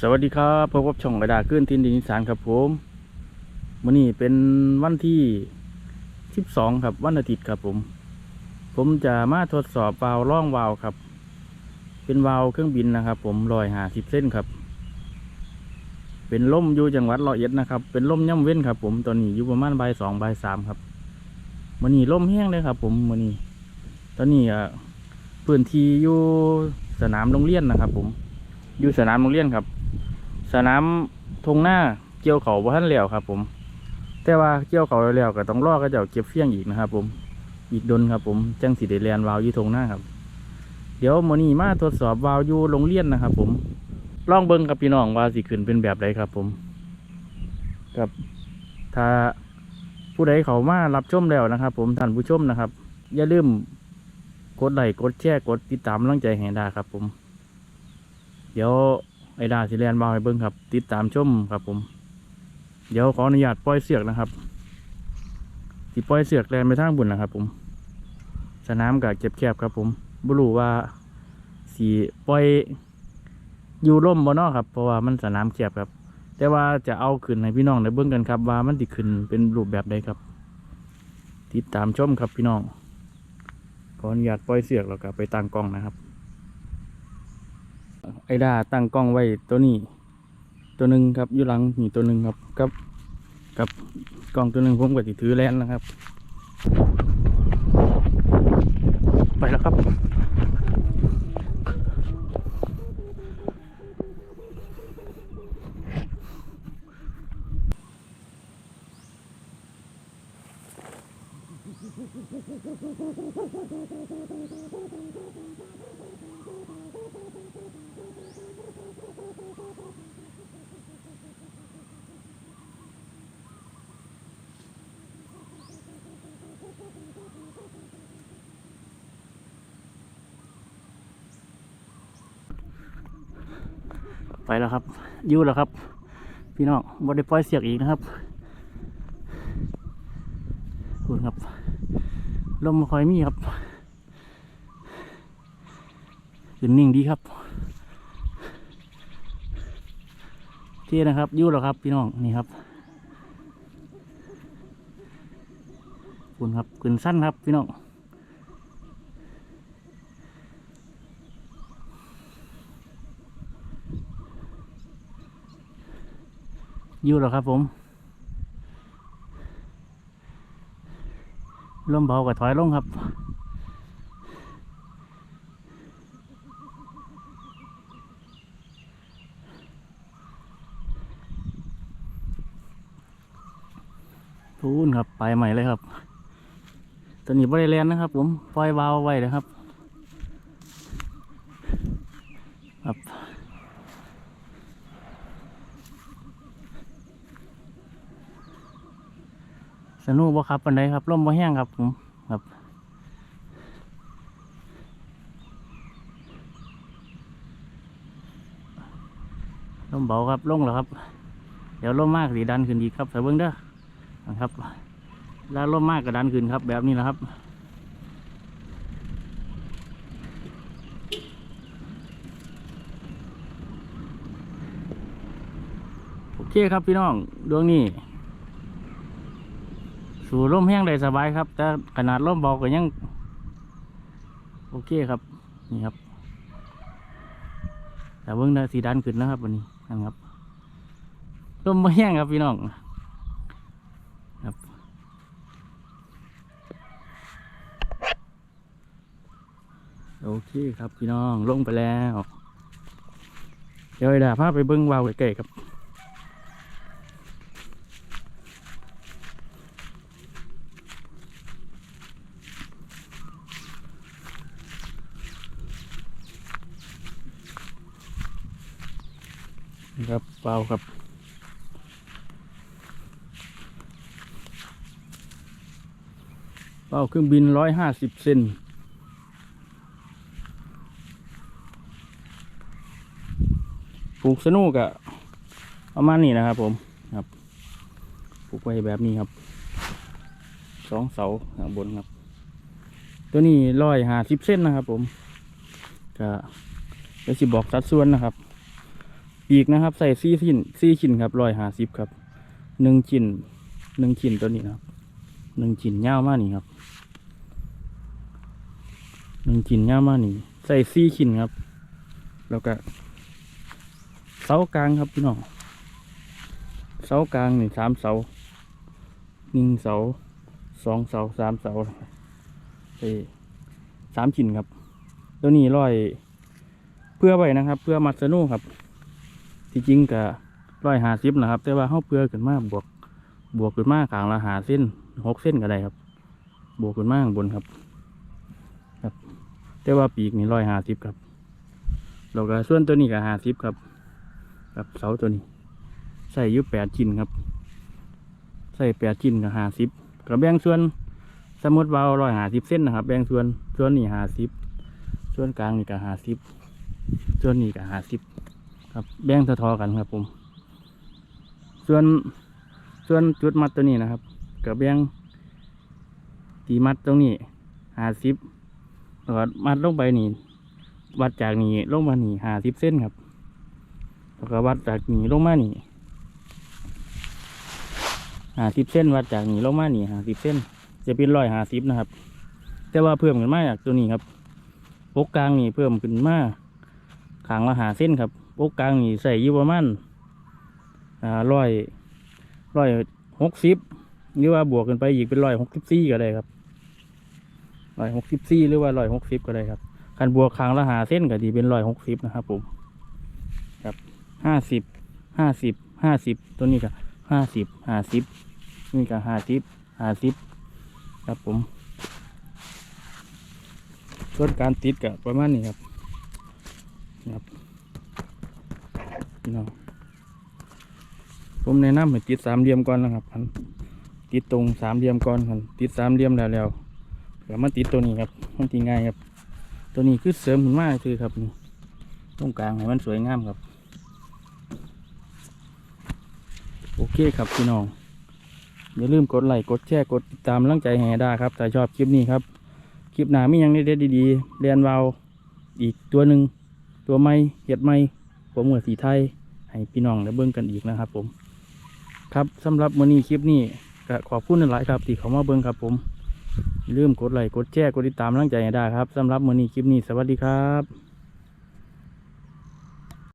สวัสดีครับพบกับช่องกระดาษขึ้นทินดินสานครับผมวันนี้เป็นวันที่ 12 ครับวันอาทิตย์ครับผม ผมจะมาทดสอบวาล์วร่องวาล์วครับ เป็นวาล์วเครื่องบินนะครับ ผมลอยหาสิบเส้นครับ เป็นล่มอยู่จังหวัดร้อยเอ็ดนะครับ เป็นล่มย่ำเว้นครับ ผมตอนนี้อยู่ประมาณใบสองใบสามครับวันนี้ล่มแห้งเลยครับ ผมวันนี้ ตอนนี้อะพื้นที่อยู่สนามโรงเรียนนะครับ ผม อยู่สนามโรงเรียนครับ สนามทงหน้าเกี่ยวเขาบ่ทันแล้วครับ ผม แต่ว่าเกี่ยวเขาแล้วก็ต้องรอก็จะเก็บเฟี้ยงอีกนะครับ ผม อีกดนครับ ผมจังสีเดแลนวาวอยู่ทงหน้าครับ เดี๋ยวมอนี้มาทดสอบวาวอยู่โรงเรียนนะครับ ผมลองเบิ่งกับพี่น้องว่าสิขึ้นเป็นแบบใดครับ ผมครับถ้าผู้ใดเขามารับชมแล้วนะครับ ผมท่านผู้ชมนะครับ อย่าลืมกดไลค์กดแชร์กดติดตามกำลังใจให้ดาครับ ผม เดี๋ยวไอดาสิแลนบาวให้เบิ้งครับ ติดตามชมครับผม เดี๋ยวขออนุญาตปล่อยเสือกนะครับสิปล่อยเสือกแลนไปทางบุญนะครับ ผม สนามกับเก็บแคบครับ ผมบ่รู้ว่าสีปล่อยอยู่ร่มบ่เนอครับ เพราะว่ามันสนามแคบครับ แต่ว่าจะเอาขึ้นให้พี่น้องได้เบิ่งกันครับ ว่ามันติขึ้นเป็นรูปแบบใดครับ ติดตามชมครับพี่น้องขออนุญาตปล่อยเสือกแล้วก็ไปตั้งกล้องนะครับ ไอดาตั้งกล้องไว้ตัวนี้ ตัวหนึ่งครับอยู่หลังนี่ตัวหนึ่งครับกับกับกล้องตัวหนึ่งผมก็ติถือแลนนะครับ ไปแล้วครับ ไปแล้วครับยู่แล้วครับ พี่น้องบไดปล่อยเสียกอีกนะครับคุณครับลมบ่คอยมีครับขึ้นนิ่งดีครับเที่นะครับยู่แล้วครับพี่น้องนี่ครับคุณครับขึ้นสั้นครับพี่น้อง อยู่แล้วครับผม ลมเบากับถอยลงครับพูนครับ ไปใหม่เลยครับตอนนี้บริเลนนะครับ ผมปล่อยวาวไว้เลยครับ ครับ สนุกบ่ครับปันไดครับร่มบ่แห้งครับผมครับร่มเบาครับลงแล้วครับ เดี๋ยวร่มมากสีดันขึ้นอีกครับใส่เบิ้งเด้อนะครับ แล้วร่มมากก็ดันขึ้นครับ แบบนี้นะครับโอเคครับพี่น้องดวงนี้ สู่ร่มแห้งได้สบายครับ แต่ขนาดร่มเบาก็ยัง โอเคครับ นี่ครับ แต่เบิ้องได้สีดันขึ้นนะครับวันนี้นะครับร่มแห้งครับพี่น้องครับโอเคครับพี่น้องลงไปแล้ว เดี๋ยวไอ้ดาพาไปเบิ้งวาวไก่ๆครับ ครับเปล่าครับเป้าเครื่องบินร้อยห้าสิบเซนปลูกสนุกอะประมาณนี้นะครับผมครับปลูกไว้แบบนี้ครับสองเสาข้างบนครับ ตัวนี้ร้อยห้าสิบเส้นนะครับผมก็เดี๋ยวสิบอกสัดส่วนนะครับ ปีกนะครับ ใส่ซี่ชิ้นซี่ชิ้นครับร้อยห้าสิบครับหนึ่งชิ้นหนึ่งชิ้นตัวนี้นะครับหนึ่งชิ้นยาวมากนี่ครับหนึ่งชิ้นยาวมากนี่ ใส่ซี่ชิ้นครับ แล้วก็เสากลางครับพี่น้องเสากลางนี่สามเสาหนึ่งเสาสองเสาสามเสาเอ้สามชิ้นครับ ตัวนี้ร้อยเพื่อไว้นะครับ เพื่อมัดสนูครับ ที่จริงก็ร้อยหาสิบนะครับ แต่ว่าเขาเพื่อขึ้นมาบวกบวกขึ้นมาขางละหาเส้นหกเส้นก็ได้ครับ บวกขึ้นมาข้างบนครับ ครับ แต่ว่าปีกนี่ร้อยหาสิบครับแล้วก็ส่วนตัวนี้ก็หาสิบครับ กับเสาตัวนี้ ใส่ยุแปดชิ้นครับ ใส่แปดชิ้นกับหาสิบกับแบ่งส่วนสมมติว่าร้อยหาสิบเส้นนะครับ แบ่งส่วนส่วนนี้หาสิบส่วนกลางนี่ก็หาสิบส่วนนี้ก็หาสิบ ครับแบ่งทอๆกันครับผม ส่วนส่วนจุดมัดตัวนี้นะครับกับแบ่งตีมัดตรงนี้หาสิบแล้วก็มัดลงไปนี่ วัดจากนี่ลงมานี่หาสิบเส้นครับแล้วก็วัดจากนี่ลงมานี่หาสิบเส้นวัดจากนี่ลงมานี่หาสิบเส้น จะเป็นร้อยหาสิบนะครับ แต่ว่าเพิ่มขึ้นมาจากตัวนี้ครับปกกลางนี่เพิ่มขึ้นมาขางละหาเส้นครับ ปกกลางนี่ใส่อยู่ประมาณอ่าร้อยร้อยหกสิบหรือว่าบวกกันไปอีกเป็นร้อยหกสิบสี่ก็ได้ครับร้อยหกสิบสี่หรือว่าร้อยหกสิบก็ได้ครับการบวกขางละหาเส้นก็ดีเป็นร้อยหกสิบนะครับผมครับห้าสิบห้าสิบห้าสิบตัวนี้ก็ห้าสิบห้าสิบนี่ก็ห้าสิบห้าสิบครับผมส่วนการติดกับประมาณนี้ครับครับ พี่น้องผมแนะนำให้ติดสามเหลี่ยมก่อนนะครับอันติดตรงสามเหลี่ยมก่อนครับติดสามเหลี่ยมแล้วแล้วเดี๋ยวมาติดตัวนี้ครับมันตีง่ายครับ ตัวนี้คือเสริมขึ้นมาคือครับตรงกลางให้มันสวยงามครับ โอเคครับพี่น้องอย่าลืมกดไลค์กดแชร์กดติดตามกำลังใจแห่ได้ครับถ้าชอบคลิปนี้ครับ คลิปหน้ามียังเด็ดดีๆเรียนวาวอีกตัวหนึ่งตัวไม้เห็ดไม้ ผมเหมือสีไทยให้พี่น้องได้เบิ่งกันอีกนะครับ ผม ครับสำหรับมื้อนี้คลิปนี้ก็ขอบคุณหลายครับที่เขามาเบิ่งครับ ผมลืมกดไลค์กดแชร์กดติดตามร่างใจให้ได้ครับสำหรับมื้อนี้คลิปนี้สวัสดีครับ